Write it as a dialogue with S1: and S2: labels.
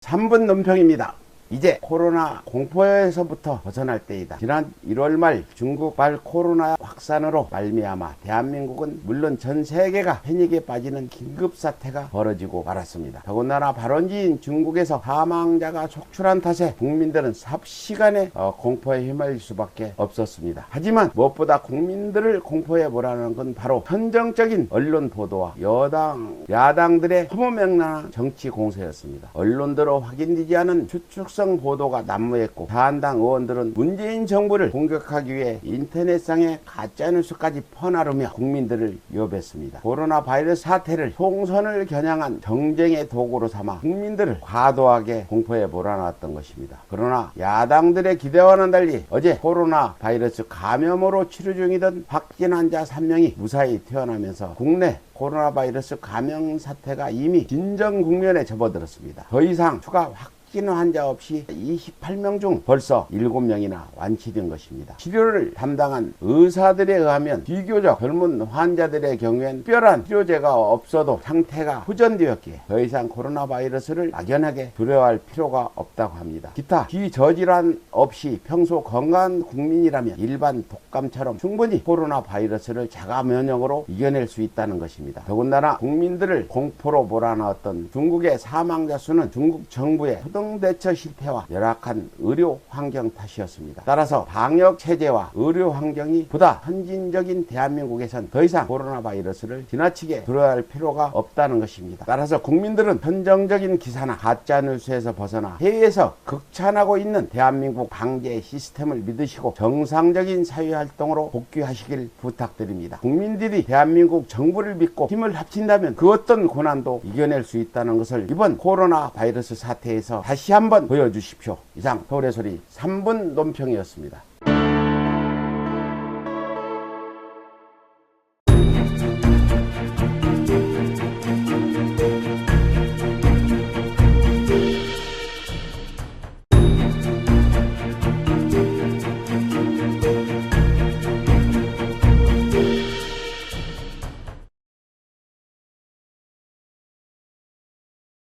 S1: 3분 논평입니다. 이제 코로나 공포에서부터 벗어날 때이다. 지난 1월 말 중국발 코로나 확산으로 말미암아 대한민국은 물론 전 세계가 패닉에 빠지는 긴급 사태가 벌어지고 말았습니다. 더군다나 발원지인 중국에서 사망자가 속출한 탓에 국민들은 삽시간에 어, 공포에 휘말릴 수밖에 없었습니다. 하지만 무엇보다 국민들을 공포에 몰아넣은 건 바로 선정적인 언론 보도와 여당, 야당들의 허무맹랑한 정치 공세였습니다. 언론대로 확인되지 않은 추측성 보도가 난무했고 자한당 의원들은 문재인 정부를 공격하기 위해 인터넷상에 가짜뉴스까지 퍼나르며 국민들을 위협했습니다. 코로나 바이러스 사태를 총선을 겨냥한 정쟁의 도구로 삼아 국민들을 과도하게 공포에 몰아넣었던 것입니다. 그러나 야당들의 기대와는 달리 어제 코로나 바이러스 감염으로 치료 중이던 확진 환자 3명이 무사히 퇴원하면서 국내 코로나 바이러스 감염 사태가 이미 진정 국면에 접어들었습니다. 더 이상 추가 확 확진 환자 없이 28명 중 벌써 7명이나 완치된 것입니다. 치료를 담당한 의사들에 의하면 비교적 젊은 환자들의 경우엔 특별한 치료제가 없어도 상태가 호전되었기에 더 이상 코로나 바이러스를 막연하게 두려워할 필요가 없다고 합니다. 기타 비저질환 없이 평소 건강한 국민이라면 일반 독감처럼 충분히 코로나 바이러스를 자가 면역으로 이겨낼 수 있다는 것입니다. 더군다나 국민들을 공포로 몰아넣었던 중국의 사망자 수는 중국 정부의 초등 대처 실패와 열악한 의료 환경 탓이었습니다. 따라서 방역 체제와 의료 환경이 보다 선진적인 대한민국에선 더 이상 코로나 바이러스를 지나치게 두려워할 필요가 없다는 것입니다. 따라서 국민들은 선정적인 기사나 가짜 뉴스에서 벗어나 해외에서 극찬하고 있는 대한민국 방제 시스템을 믿으시고 정상적인 사회 활동으로 복귀하시길 부탁드립니다. 국민들이 대한민국 정부를 믿고 힘을 합친다면 그 어떤 고난도 이겨낼 수 있다는 것을 이번 코로나 바이러스 사태에서 다시 한번 보여주십시오. 이상 서울의 소리 3분 논평이었습니다.